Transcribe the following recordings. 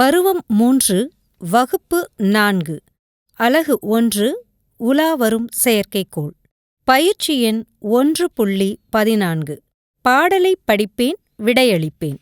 பருவம் மூன்று வகுப்பு நான்கு. அலகு ஒன்று உலா வரும் செயற்கைக்கோள். பயிற்சி எண் ஒன்று புள்ளி பதினான்கு. பாடலை படிப்பேன் விடையளிப்பேன்.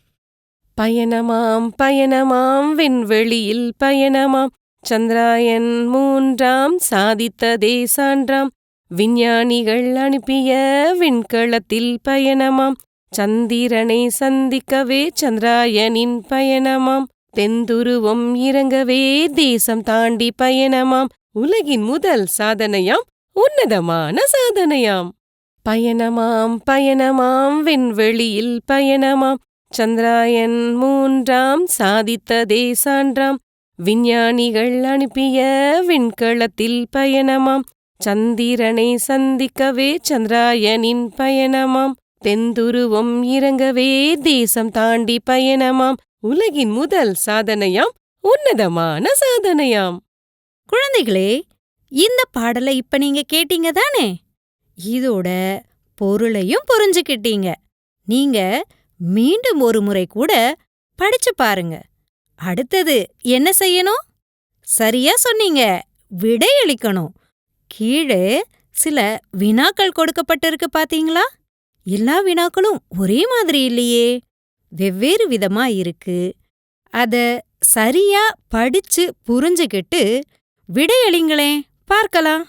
பயணமாம் பயணமாம் விண்வெளியில் பயணமாம். சந்திராயன் மூன்றாம் சாதித்ததே சான்றாம் விஞ்ஞானிகள் அனுப்பிய விண்கலத்தில் பயணமாம். சந்திரனை சந்திக்கவே சந்திராயனின் பயணமாம். தென்துருவம் இறங்கவே தேசம் தாண்டி பயணமாம். உலகின் முதல் சாதனையாம் உன்னதமான சாதனையாம். பயணமாம் பயணமாம் விண்வெளியில் பயணமாம். சந்திராயன் மூன்றாம் சாதித்ததே சான்றாம் விஞ்ஞானிகள் அனுப்பிய விண்கலத்தில் பயணமாம். சந்திரனை சந்திக்கவே சந்திராயனின் பயணமாம். தென்துருவம் இறங்கவே தேசம் தாண்டி பயணமாம். உலகின் முதல் சாதனையாம் உன்னதமான சாதனையாம். குழந்தைகளே இந்த பாடலை இப்ப நீங்க கேட்டீங்க தானே? இதோட பொருளையும் புரிஞ்சுக்கிட்டீங்க. நீங்க மீண்டும் ஒரு முறை கூட படிச்சு பாருங்க. அடுத்தது என்ன செய்யணும்? சரியா சொன்னீங்க. விடையளிக்கணும் கீழே சில வினாக்கள் கொடுக்கப்பட்டிருக்கு பாத்தீங்களா? எல்லா வினாக்களும் ஒரே மாதிரி இல்லையே. வெவ்வேறு விதமா இருக்கு. அத சரியா படிச்சு புரிஞ்சுகிட்டு விடையளிங்களேன். பார்க்கலாம்.